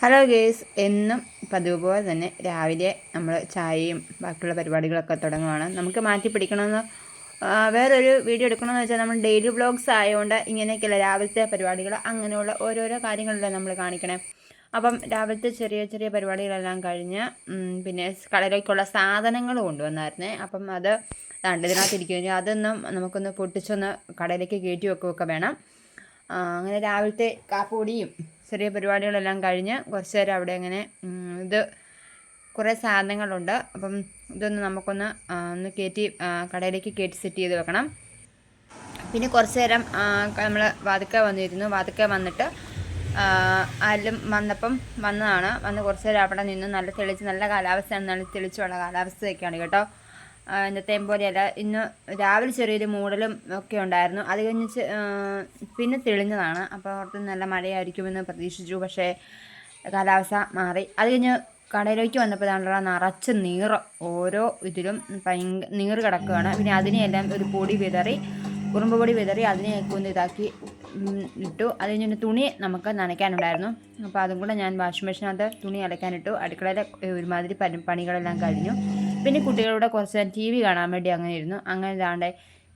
Hello guys എന്നും പതിവ് പോലെ തന്നെ രാവിലെ നമ്മൾ ചായയും ബാക്കിയുള്ള പരിപാടികളൊക്കെ തുടങ്ങുകയാണ് നമുക്ക് മാറ്റി പിടിക്കണമെന്ന് വേറൊരു വീഡിയോ എടുക്കണമെന്ന് വെച്ചാൽ നമ്മൾ ഡെയിലി വ്ളോഗ്സ് ആയതുകൊണ്ട് ഇങ്ങനെയൊക്കെയല്ല രാവിലത്തെ പരിപാടികൾ അങ്ങനെയുള്ള ഓരോരോ കാര്യങ്ങളല്ലേ നമ്മൾ കാണിക്കണേ. അപ്പം രാവിലത്തെ ചെറിയ ചെറിയ പരിപാടികളെല്ലാം കഴിഞ്ഞ് പിന്നെ കടയിലേക്കുള്ള സാധനങ്ങൾ കൊണ്ടുവന്നായിരുന്നേ. അപ്പം അത് ദാണ്ട് ഇതിനകത്ത് ഇരിക്കുകയും അതൊന്നും നമുക്കൊന്ന് പൊട്ടിച്ചൊന്ന് കടയിലേക്ക് കയറ്റി വെക്കുകയൊക്കെ വേണം. അങ്ങനെ രാവിലത്തെ കാപ്പുപൊടിയും ചെറിയ പരിപാടികളെല്ലാം കഴിഞ്ഞ് കുറച്ച് നേരം അവിടെ അങ്ങനെ ഇത് കുറേ സാധനങ്ങളുണ്ട്. അപ്പം ഇതൊന്ന് നമുക്കൊന്ന് ഒന്ന് കയറ്റി കടയിലേക്ക് കയറ്റി സെറ്റ് ചെയ്ത് വെക്കണം. പിന്നെ കുറച്ച് നേരം നമ്മൾ വാതുക്ക വന്നിരുന്നു. വാതുക്ക വന്നിട്ട് ആരും വന്നപ്പം വന്നതാണ്. വന്ന് കുറച്ച് നേരം അവിടെ നിന്ന് നല്ല തെളിച്ച് നല്ല കാലാവസ്ഥയാണ്. നല്ല തെളിച്ചുള്ള കാലാവസ്ഥയൊക്കെയാണ് കേട്ടോ. ഇന്നത്തെയും പോലെയല്ല ഇന്ന് രാവിലെ ചെറിയൊരു മൂടലും ഒക്കെ ഉണ്ടായിരുന്നു. അത് കഴിഞ്ഞ് പിന്നെ തെളിഞ്ഞതാണ്. അപ്പോൾ ഓർത്ത് നല്ല മഴയായിരിക്കുമെന്ന് പ്രതീക്ഷിച്ചു. പക്ഷേ കാലാവസ്ഥ മാറി. അത് കഴിഞ്ഞ് കടയിലേക്ക് വന്നപ്പോൾ ഇതാണല്ലോ നിറച്ച് നീറ് ഓരോ ഇതിലും ഭയങ്കര നീറ് കിടക്കുകയാണ്. പിന്നെ അതിനെയെല്ലാം ഒരു പൊടി വിതറി കുറുമ്പ് പൊടി വിതറി അതിനെയൊക്കെ ഒന്ന് ഇതാക്കി ഇട്ടു. അത് കഴിഞ്ഞ് തുണി നമുക്ക് നനയ്ക്കാനുണ്ടായിരുന്നു. അപ്പോൾ അതും കൂടെ ഞാൻ വാഷിംഗ് മെഷീനകത്ത് തുണി അലക്കാനിട്ടു അടുക്കളയിലെ ഒരുമാതിരി പണികളെല്ലാം കഴിഞ്ഞു. പിന്നെ കുട്ടികളുടെ കുറച്ച് നേരം ടി വി കാണാൻ വേണ്ടി അങ്ങനെ ഇരുന്നു. അങ്ങനെ ഇതാണ്ട്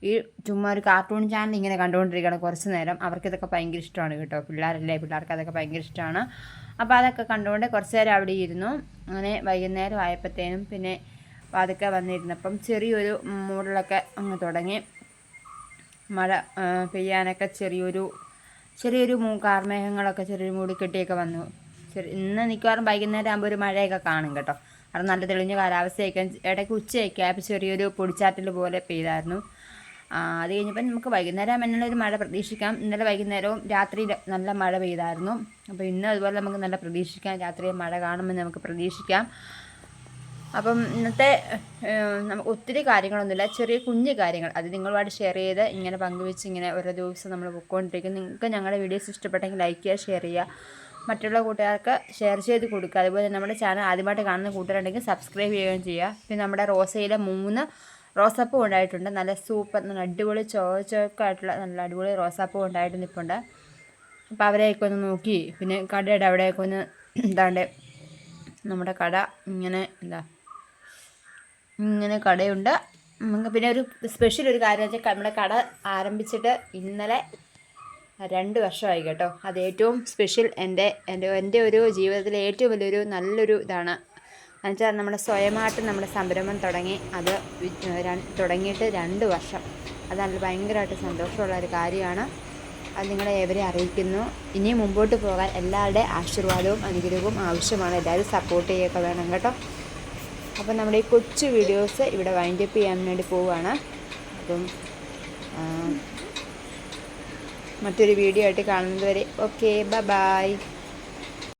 ഈ ചുമ്മാ ഒരു കാർട്ടൂൺ ചാനൽ ഇങ്ങനെ കണ്ടുകൊണ്ടിരിക്കുകയാണ് കുറച്ച് നേരം. അവർക്ക് ഇതൊക്കെ ഭയങ്കര ഇഷ്ടമാണ് കേട്ടോ. പിള്ളേരല്ലേ? പിള്ളേർക്ക് അതൊക്കെ ഭയങ്കര ഇഷ്ടമാണ്. അപ്പോൾ അതൊക്കെ കണ്ടുകൊണ്ട് കുറച്ച് നേരം അവിടെ ഇരുന്നു. അങ്ങനെ വൈകുന്നേരം ആയപ്പോഴത്തേനും പിന്നെ അതൊക്കെ വന്നിരുന്നപ്പം ചെറിയൊരു മൂടലൊക്കെ അങ്ങ് തുടങ്ങി. മഴ പെയ്യാനൊക്കെ ചെറിയൊരു ചെറിയൊരു മൂ കാർമേഘങ്ങളൊക്കെ ചെറിയൊരു മൂടിക്കെട്ടിയൊക്കെ വന്നു. ചെറിയ ഇന്ന് മിക്കവാറും വൈകുന്നേരം ആകുമ്പോൾ ഒരു മഴയൊക്കെ കാണും കേട്ടോ. അവിടെ നല്ല തെളിഞ്ഞ കാലാവസ്ഥയൊക്കെ ഇടയ്ക്ക് ഉച്ചയൊക്കെ ആയപ്പോൾ ചെറിയൊരു പൊടിച്ചാറ്റൽ പോലെ പെയ്തായിരുന്നു. അത് കഴിഞ്ഞപ്പോൾ നമുക്ക് വൈകുന്നേരം എന്നുള്ള ഒരു മഴ പ്രതീക്ഷിക്കാം. ഇന്നലെ വൈകുന്നേരവും രാത്രി നല്ല മഴ പെയ്തായിരുന്നു. അപ്പോൾ ഇന്ന് അതുപോലെ നമുക്ക് നല്ല പ്രതീക്ഷിക്കാം. രാത്രി മഴ കാണുമെന്ന് നമുക്ക് പ്രതീക്ഷിക്കാം. അപ്പം ഇന്നത്തെ നമുക്ക് ഒത്തിരി കാര്യങ്ങളൊന്നുമില്ല. ചെറിയ കുഞ്ഞു കാര്യങ്ങൾ. അത് നിങ്ങളുമായിട്ട് ഷെയർ ചെയ്ത് ഇങ്ങനെ പങ്കുവെച്ച് ഇങ്ങനെ ഓരോ ദിവസം നമ്മൾ പൊക്കോണ്ടിരിക്കും നിങ്ങൾക്ക് ഞങ്ങളുടെ വീഡിയോസ് ഇഷ്ടപ്പെട്ടെങ്കിൽ ലൈക്ക് ചെയ്യുക ഷെയർ ചെയ്യുക. മറ്റുള്ള കൂട്ടുകാർക്ക് ഷെയർ ചെയ്ത് കൊടുക്കുക. അതുപോലെ നമ്മുടെ ചാനൽ ആദ്യമായിട്ട് കാണുന്ന കൂട്ടുകാരുണ്ടെങ്കിൽ സബ്സ്ക്രൈബ് ചെയ്യുകയും ചെയ്യുക. പിന്നെ നമ്മുടെ റോസയിലെ മൂന്ന് റോസാപ്പൂ ഉണ്ടായിട്ടുണ്ട്. നല്ല സൂപ്പർ നല്ല അടിപൊളി ചോച്ചൊക്കെയായിട്ടുള്ള നല്ല അടിപൊളി റോസാപ്പൂ ഉണ്ടായിട്ട് നിൽപ്പുണ്ട് അപ്പോൾ അവരെയൊക്കെ ഒന്ന് നോക്കി. പിന്നെ കടയുടെ അവിടെയൊക്കെ ഒന്ന് എന്താണ്ട് നമ്മുടെ കട ഇങ്ങനെ എന്താ ഇങ്ങനെ കടയുണ്ട്. നമുക്ക് പിന്നെ ഒരു സ്പെഷ്യൽ ഒരു കാര്യം വെച്ചാൽ നമ്മുടെ കട ആരംഭിച്ചിട്ട് ഇന്നലെ രണ്ട് വർഷമായി കേട്ടോ. അത് ഏറ്റവും സ്പെഷ്യൽ എന്റെ എന്റെ എന്റെ ഒരു ജീവിതത്തിലെ ഏറ്റവും വലിയൊരു നല്ലൊരു ഇതാണ്. എന്നുവെച്ചാൽ നമ്മുടെ സ്വയമായിട്ട് നമ്മുടെ സംരംഭം തുടങ്ങി അത് തുടങ്ങിയിട്ട് രണ്ട് വർഷം. അത് നല്ല ഭയങ്കരമായിട്ട് സന്തോഷമുള്ള ഒരു കാര്യമാണ്. അത് നിങ്ങളെ ഏവരെ അറിയിക്കുന്നു. ഇനിയും മുമ്പോട്ട് പോകാൻ എല്ലാവരുടെ ആശീർവാദവും അനുഗ്രഹവും ആവശ്യമാണ്. എല്ലാവരും സപ്പോർട്ട് ചെയ്യുകയൊക്കെ വേണം കേട്ടോ. അപ്പം നമ്മുടെ ഈ കൊച്ചു വീഡിയോസ് ഇവിടെ വൈൻഡപ്പ് ചെയ്യാൻ വേണ്ടി പോവുകയാണ്. അപ്പം മറ്റൊരു വീഡിയോ ആയിട്ട് കാണുന്നത് വരെ. Okay bye